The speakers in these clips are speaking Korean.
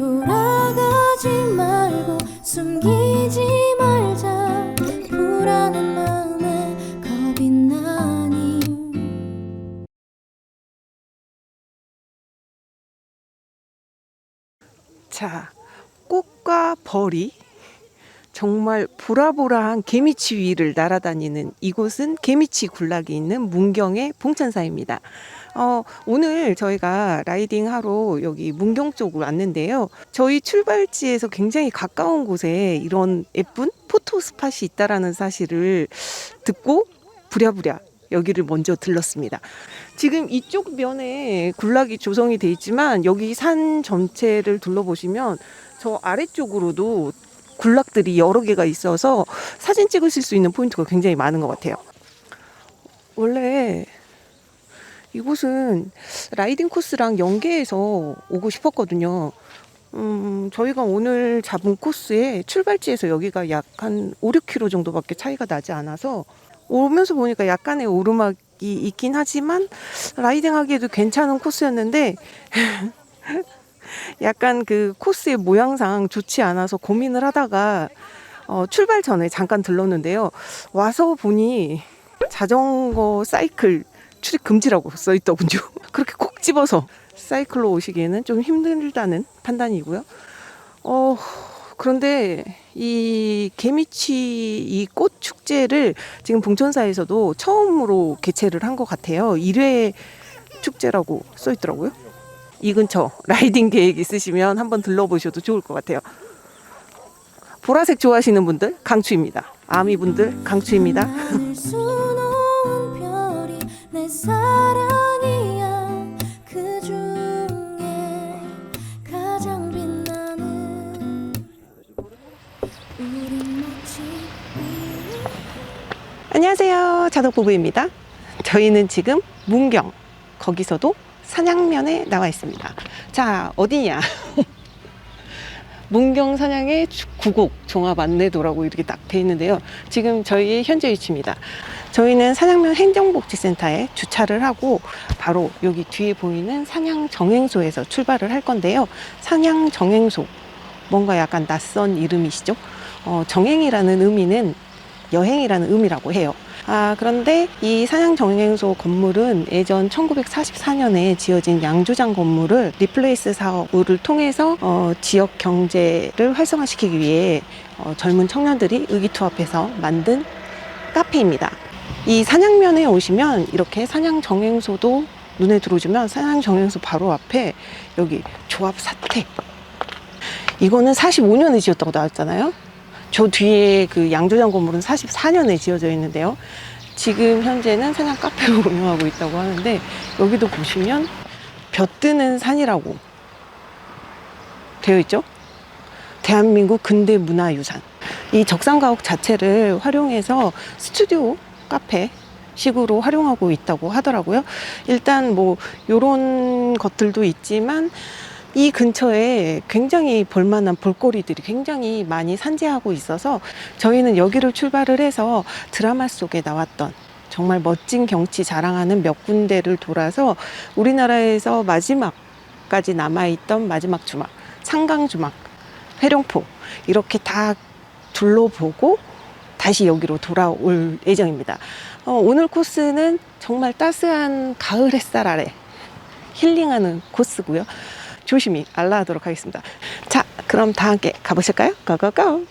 돌아가지 말고 숨기지 말자. 불안한 마음에 겁이 나니. 자, 꽃과 벌이 정말 보라보라한 개미치 위를 날아다니는 이곳은 개미치 군락이 있는 문경의 봉천사입니다. 어, 오늘 저희가 라이딩 하러 여기 문경 쪽으로 왔는데요. 저희 출발지에서 굉장히 가까운 곳에 이런 예쁜 포토 스팟이 있다라는 사실을 듣고 부랴부랴 여기를 먼저 들렀습니다. 지금 이쪽 면에 군락이 조성이 돼 있지만 여기 산 전체를 둘러보시면 저 아래쪽으로도 군락들이 여러 개가 있어서 사진 찍으실 수 있는 포인트가 굉장히 많은 것 같아요. 원래 이곳은 라이딩 코스랑 연계해서 오고 싶었거든요. 음, 저희가 오늘 잡은 코스에 출발지에서 여기가 약 한 5, 6km 정도밖에 차이가 나지 않아서 오면서 보니까 약간의 오르막이 있긴 하지만 라이딩 하기에도 괜찮은 코스였는데 약간 그 코스의 모양상 좋지 않아서 고민을 하다가 어, 출발 전에 잠깐 들렀는데요. 와서 보니 자전거 사이클 출입 금지라고 써 있더군요. 그렇게 콕 집어서 사이클로 오시기에는 좀 힘들다는 판단이고요. 어, 그런데 이 개미치 이 꽃 축제를 지금 봉천사에서도 처음으로 개최를 한 것 같아요. 1회 축제라고 써 있더라고요. 이 근처 라이딩 계획 있으시면 한번 들러보셔도 좋을 것 같아요. 보라색 좋아하시는 분들 강추입니다. 아미 분들 강추입니다. 그 안녕하세요. 자덕 부부입니다. 저희는 지금 문경 거기서도 산양면에 나와 있습니다. 자 어디냐? 문경 산양의 구곡 종합 안내도라고 이렇게 딱 돼 있는데요. 지금 저희의 현재 위치입니다. 저희는 산양면 행정복지센터에 주차를 하고 바로 여기 뒤에 보이는 산양 정행소에서 출발을 할 건데요. 산양 정행소 뭔가 약간 낯선 이름이시죠? 어, 정행이라는 의미는 여행이라는 의미라고 해요. 아, 그런데 이 산양 정행소 건물은 예전 1944년에 지어진 양조장 건물을 리플레이스 사업을 통해서 어, 지역 경제를 활성화시키기 위해 어, 젊은 청년들이 의기투합해서 만든 카페입니다. 이 산양면에 오시면 이렇게 산양 정행소도 눈에 들어오지만 산양 정행소 바로 앞에 여기 조합 사택 이거는 45년에 지었다고 나왔잖아요. 저 뒤에 그 양조장 건물은 44년에 지어져 있는데요. 지금 현재는 산양 카페로 운영하고 있다고 하는데 여기도 보시면 벼뜨는 산이라고 되어 있죠. 대한민국 근대 문화유산. 이 적산가옥 자체를 활용해서 스튜디오 카페 식으로 활용하고 있다고 하더라고요. 일단 뭐 요런 것들도 있지만 이 근처에 굉장히 볼만한 볼거리들이 굉장히 많이 산재하고 있어서 저희는 여기를 출발을 해서 드라마 속에 나왔던 정말 멋진 경치 자랑하는 몇 군데를 돌아서 우리나라에서 마지막까지 남아있던 마지막 주막, 상강 주막, 회룡포 이렇게 다 둘러보고 다시 여기로 돌아올 예정입니다. 어, 오늘 코스는 정말 따스한 가을 햇살 아래 힐링하는 코스고요. 조심히 알라하도록 하겠습니다. 자, 그럼 다 함께 가보실까요? 고고고!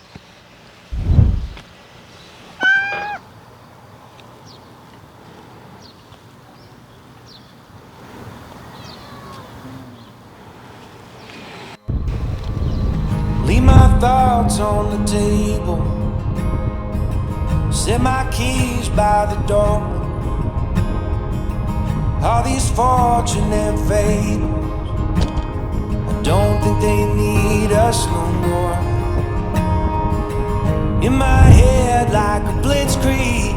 Don't think they need us no more. In my head like a blitzkrieg.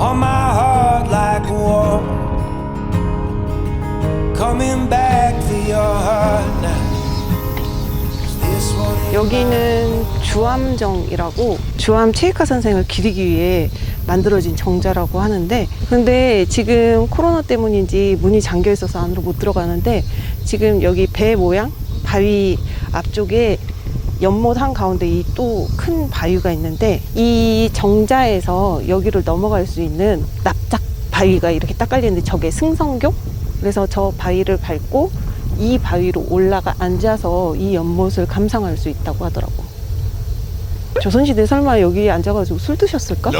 On my heart like a war. Coming back for your heart now. 여기는 주암정이라고 주암 체이카 선생을 기리기 위해 만들어진 정자라고 하는데 근데 지금 코로나 때문인지 문이 잠겨 있어서 안으로 못 들어가는데 지금 여기 배 모양 바위 앞쪽에 연못 한 가운데 이 또 큰 바위가 있는데 이 정자에서 여기를 넘어갈 수 있는 납작 바위가 이렇게 딱 깔리는데 저게 승성교 그래서 저 바위를 밟고 이 바위로 올라가 앉아서 이 연못을 감상할 수 있다고 하더라고. 조선시대 설마 여기 앉아가지고 술 드셨을까?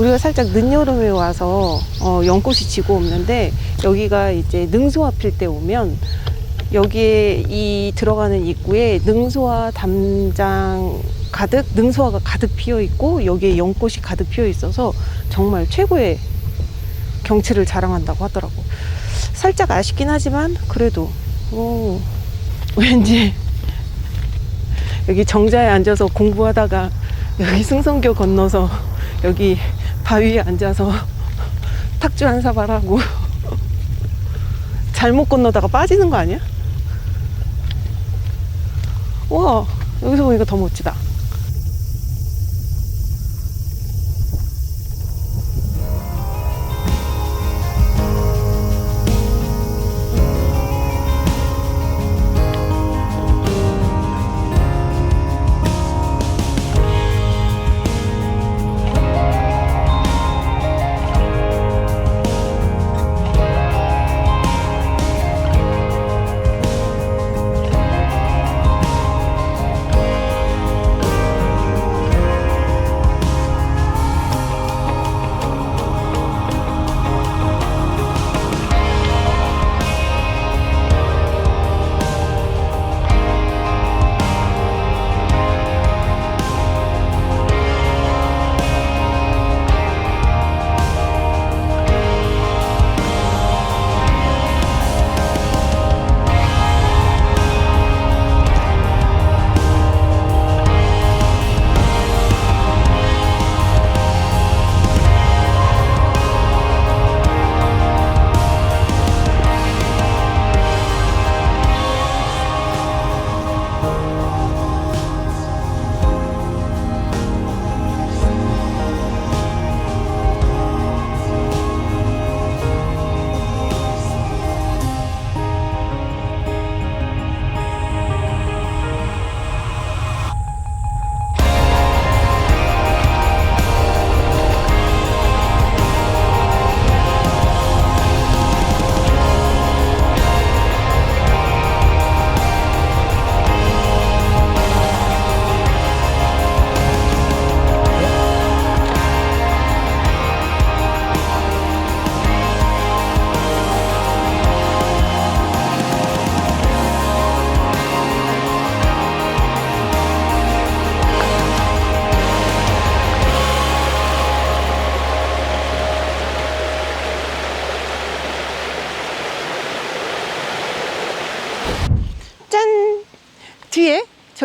우리가 살짝 늦여름에 와서 어, 연꽃이 지고 없는데 여기가 이제 능소화 필 때 오면 여기에 이 들어가는 입구에 능소화 담장 가득 능소화가 가득 피어 있고 여기에 연꽃이 가득 피어 있어서 정말 최고의 경치를 자랑한다고 하더라고. 살짝 아쉽긴 하지만 그래도 오, 왠지 여기 정자에 앉아서 공부하다가 여기 승성교 건너서 여기 바위에 앉아서 탁주 한 사발 하고 잘못 건너다가 빠지는 거 아니야? 와 여기서 보니까 더 멋지다.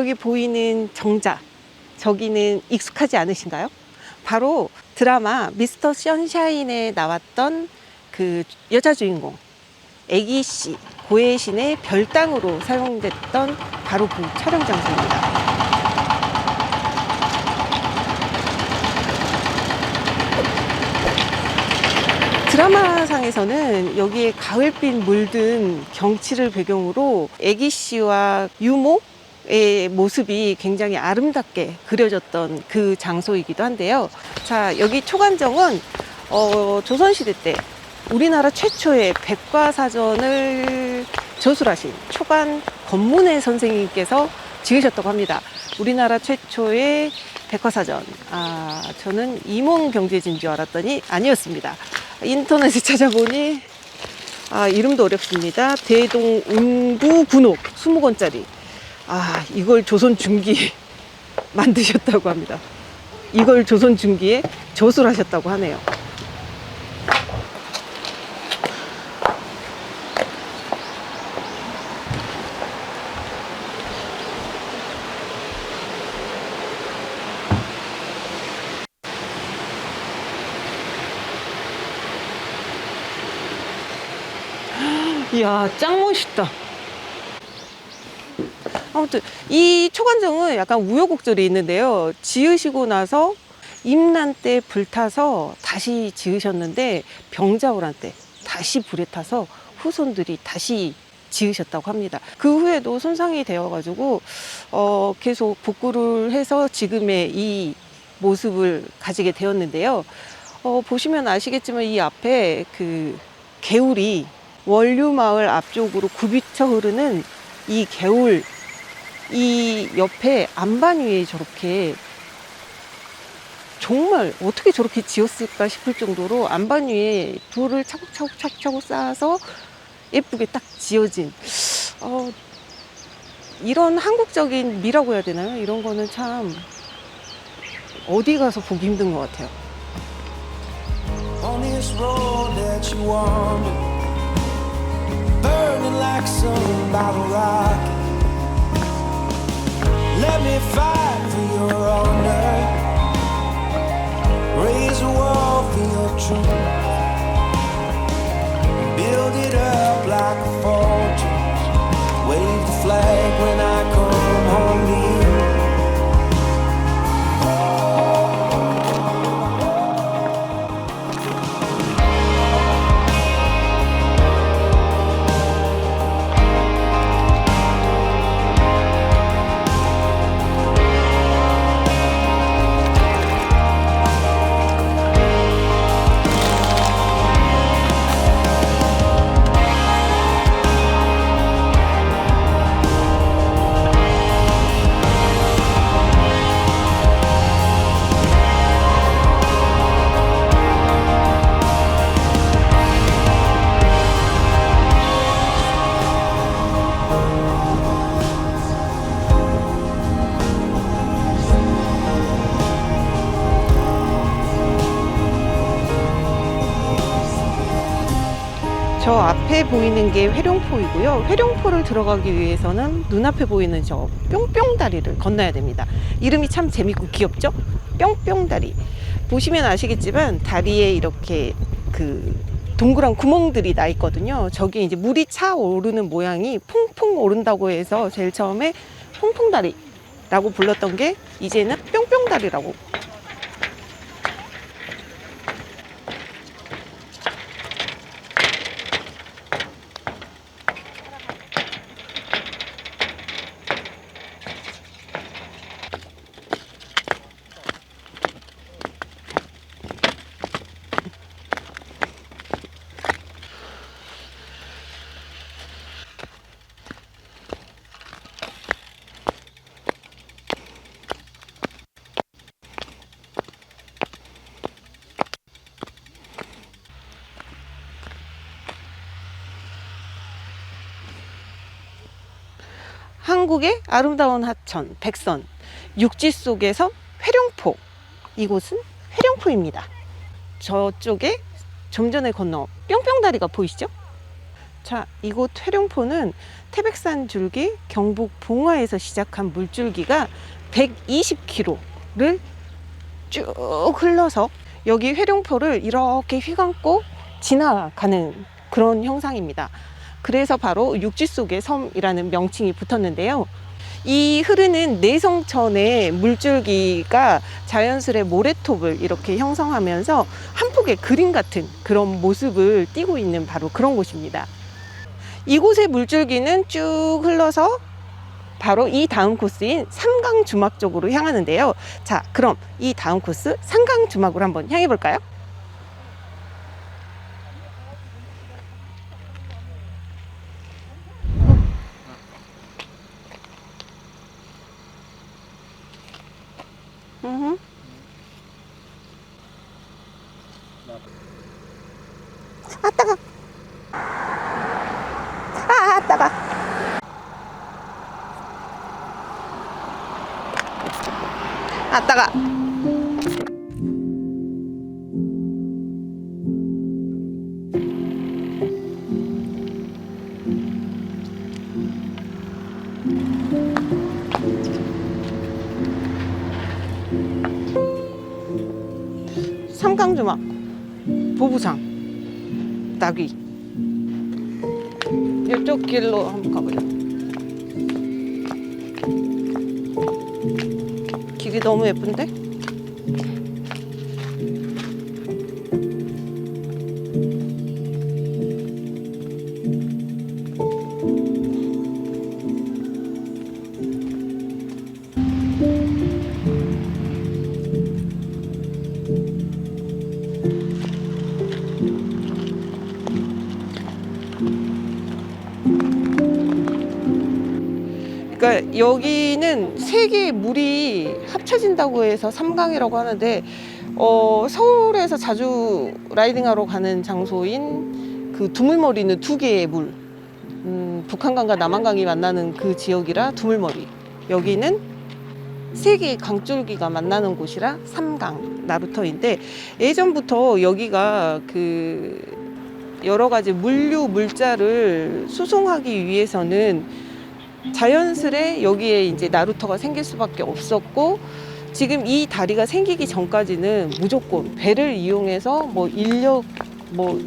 저기 보이는 정자, 저기는 익숙하지 않으신가요? 바로 드라마 미스터 선샤인에 나왔던 그 여자 주인공, 애기 씨, 고혜 신의 별당으로 사용됐던 바로 그 촬영 장소입니다. 드라마상에서는 여기에 가을빛 물든 경치를 배경으로 애기 씨와 유모 의 모습이 굉장히 아름답게 그려졌던 그 장소이기도 한데요. 자, 여기 초간정은 어, 조선시대 때 우리나라 최초의 백과사전을 저술하신 초간 권문회 선생님께서 지으셨다고 합니다. 우리나라 최초의 백과사전. 아, 저는 이몽 경제진 줄 알았더니 아니었습니다. 인터넷에 찾아보니 아, 이름도 어렵습니다. 대동 운구 군옥 20권짜리. 아, 이걸 조선 중기 만드셨다고 합니다. 이걸 조선 중기에 저술 하셨다고 하네요. 이야, 짱 멋있다. 아무튼 이 초간정은 약간 우여곡절이 있는데요. 지으시고 나서 임난 때 불타서 다시 지으셨는데 병자호란 때 다시 불에 타서 후손들이 다시 지으셨다고 합니다. 그 후에도 손상이 되어가지고 어, 계속 복구를 해서 지금의 이 모습을 가지게 되었는데요. 어, 보시면 아시겠지만 이 앞에 그 개울이 원류마을 앞쪽으로 굽이쳐 흐르는 이 개울 이 옆에 안반 위에 저렇게 정말 어떻게 저렇게 지었을까 싶을 정도로 안반 위에 돌을 차곡차곡 차곡차곡 쌓아서 예쁘게 딱 지어진 어, 이런 한국적인 미라고 해야 되나요? 이런 거는 참 어디 가서 보기 힘든 것 같아요. burning like some battle rock. Let me fight for your honor, raise a wall for your truth, build it up like a fortress. Wave the flag when I 보이는 게 회룡포이고요. 회룡포를 들어가기 위해서는 눈앞에 보이는 저 뿅뿅 다리를 건너야 됩니다. 이름이 참 재밌고 귀엽죠? 뿅뿅 다리. 보시면 아시겠지만 다리에 이렇게 그 동그란 구멍들이 나 있거든요. 저기 이제 물이 차 오르는 모양이 퐁퐁 오른다고 해서 제일 처음에 퐁퐁다리라고 불렀던 게 이제는 뿅뿅다리라고 한국의 아름다운 하천 백선 육지 속에서 회룡포 이곳은 회룡포입니다. 저쪽에 좀 전에 건너 뿅뿅다리가 보이시죠? 자, 이곳 회룡포는 태백산 줄기 경북 봉화에서 시작한 물줄기가 120km를 쭉 흘러서 여기 회룡포를 이렇게 휘감고 지나가는 그런 형상입니다. 그래서 바로 육지 속의 섬이라는 명칭이 붙었는데요. 이 흐르는 내성천의 물줄기가 자연스레 모래톱을 이렇게 형성하면서 한 폭의 그림 같은 그런 모습을 띠고 있는 바로 그런 곳입니다. 이곳의 물줄기는 쭉 흘러서 바로 이 다음 코스인 삼강 주막 쪽으로 향하는데요. 자, 그럼 이 다음 코스 삼강 주막으로 한번 향해 볼까요? 음. 아 따가. 아 따가. 아 따가. 삼 여기는 세 개의 물이 합쳐진다고 해서 삼강이라고 하는데 어, 서울에서 자주 라이딩하러 가는 장소인 그 두물머리 있는 두 개의 물. 음, 북한강과 남한강이 만나는 그 지역이라 두물머리. 여기는 세 개의 강줄기가 만나는 곳이라 삼강 나루터인데 예전부터 여기가 그 여러 가지 물류 물자를 수송하기 위해서는 자연스레 여기에 이제 나루터가 생길 수밖에 없었고 지금 이 다리가 생기기 전까지는 무조건 배를 이용해서 뭐 인력 뭐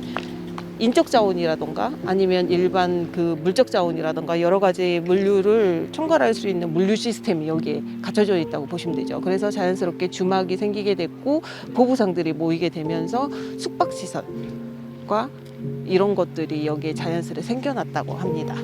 인적 자원이라던가 아니면 일반 그 물적 자원이라던가 여러 가지 물류를 총괄할 수 있는 물류 시스템이 여기에 갖춰져 있다고 보시면 되죠. 그래서 자연스럽게 주막이 생기게 됐고 보부상들이 모이게 되면서 숙박 시설과 이런 것들이 여기에 자연스레 생겨났다고 합니다.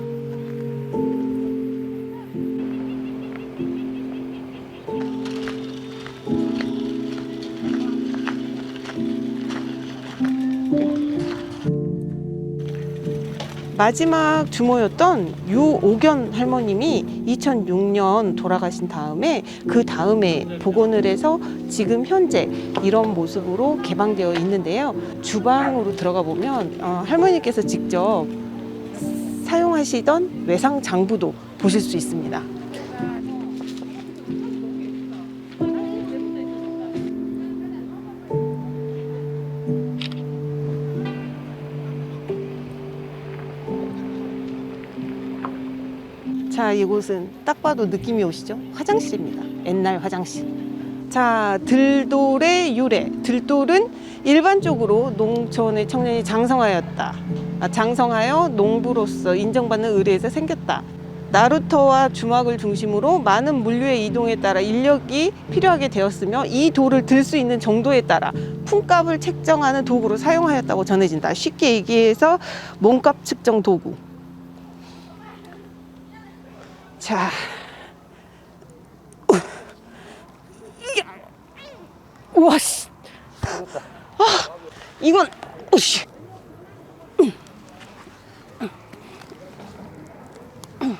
마지막 주모였던 유옥연 할머님이 2006년 돌아가신 다음에 그 다음에 복원을 해서 지금 현재 이런 모습으로 개방되어 있는데요. 주방으로 들어가 보면 어, 할머니께서 직접 사용하시던 외상 장부도 보실 수 있습니다. 이곳은 딱 봐도 느낌이 오시죠? 화장실입니다. 옛날 화장실. 자, 들돌의 유래. 들돌은 일반적으로 농촌의 청년이 장성하였다. 아, 장성하여 농부로서 인정받는 의뢰에서 생겼다. 나루터와 주막을 중심으로 많은 물류의 이동에 따라 인력이 필요하게 되었으며 이 돌을 들 수 있는 정도에 따라 품값을 책정하는 도구로 사용하였다고 전해진다. 쉽게 얘기해서 몸값 측정 도구. 자. 우와, 씨. 아, 이건, 으씨. I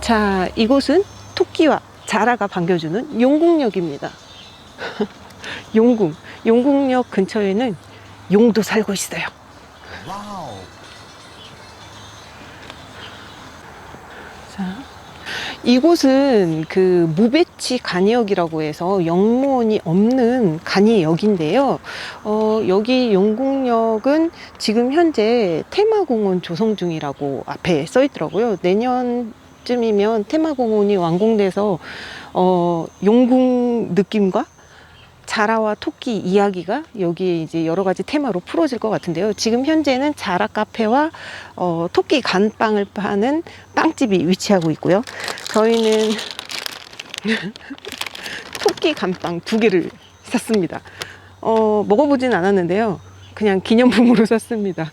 자, 이곳은 토끼와 자라가 반겨주는 용궁역입니다. 용궁. 용궁역 근처에는 용도 살고 있어요. 자, 이곳은 그 무배치 간이역이라고 해서 영무원이 없는 간이역인데요. 어, 여기 용궁역은 지금 현재 테마공원 조성 중이라고 앞에 써 있더라고요. 내년 쯤이면 테마공원이 완공돼서 어, 용궁 느낌과 자라와 토끼 이야기가 여기에 이제 여러 가지 테마로 풀어질 것 같은데요. 지금 현재는 자라 카페와 어, 토끼 간빵을 파는 빵집이 위치하고 있고요. 저희는 토끼 간빵 두 개를 샀습니다. 어, 먹어보진 않았는데요. 그냥 기념품으로 샀습니다.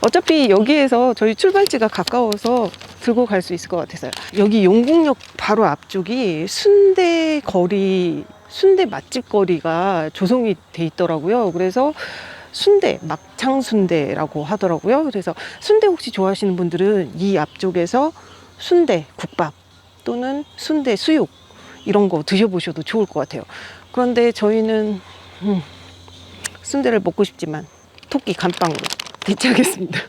어차피 여기에서 저희 출발지가 가까워서 들고 갈 수 있을 것 같아서요. 여기 용궁역 바로 앞쪽이 순대 거리, 순대 맛집 거리가 조성이 돼 있더라고요. 그래서 순대, 막창 순대라고 하더라고요. 그래서 순대 혹시 좋아하시는 분들은 이 앞쪽에서 순대, 국밥 또는 순대 수육 이런 거 드셔보셔도 좋을 것 같아요. 그런데 저희는 음, 순대를 먹고 싶지만 토끼 감빵으로 대체하겠습니다.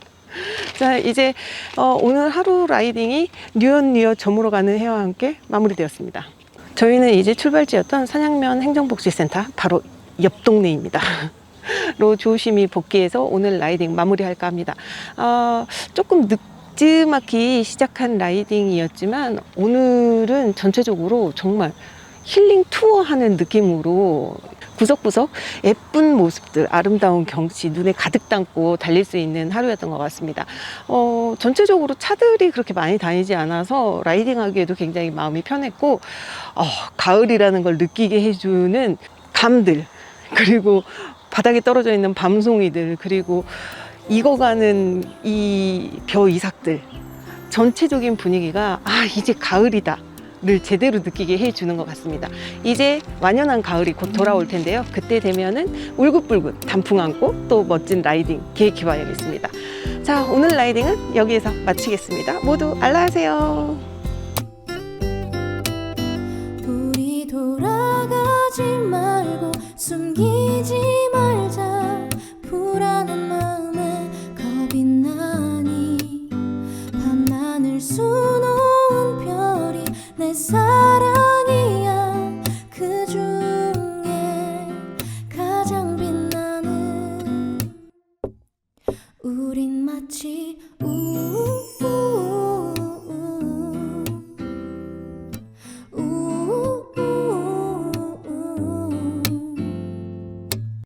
자, 이제 어, 오늘 하루 라이딩이 뉴언 뉴어 점으로 가는 해와 함께 마무리되었습니다. 저희는 이제 출발지였던 산양면 행정복지센터 바로 옆 동네입니다. 로 조심히 복귀해서 오늘 라이딩 마무리할까 합니다. 어, 조금 늦지막히 시작한 라이딩이었지만 오늘은 전체적으로 정말 힐링 투어 하는 느낌으로 구석구석 예쁜 모습들, 아름다운 경치 눈에 가득 담고 달릴 수 있는 하루였던 것 같습니다. 어, 전체적으로 차들이 그렇게 많이 다니지 않아서 라이딩 하기에도 굉장히 마음이 편했고, 어, 가을이라는 걸 느끼게 해주는 감들, 그리고 바닥에 떨어져 있는 밤송이들, 그리고 익어가는 이 벼 이삭들, 전체적인 분위기가 아, 이제 가을이다. 를 제대로 느끼게 해주는 것 같습니다. 이제 완연한 가을이 곧 돌아올 텐데요. 그때 되면은 울긋불긋 단풍 안고 또 멋진 라이딩 계획해 봐야겠습니다. 자, 오늘 라이딩은 여기에서 마치겠습니다. 모두 알라하세요.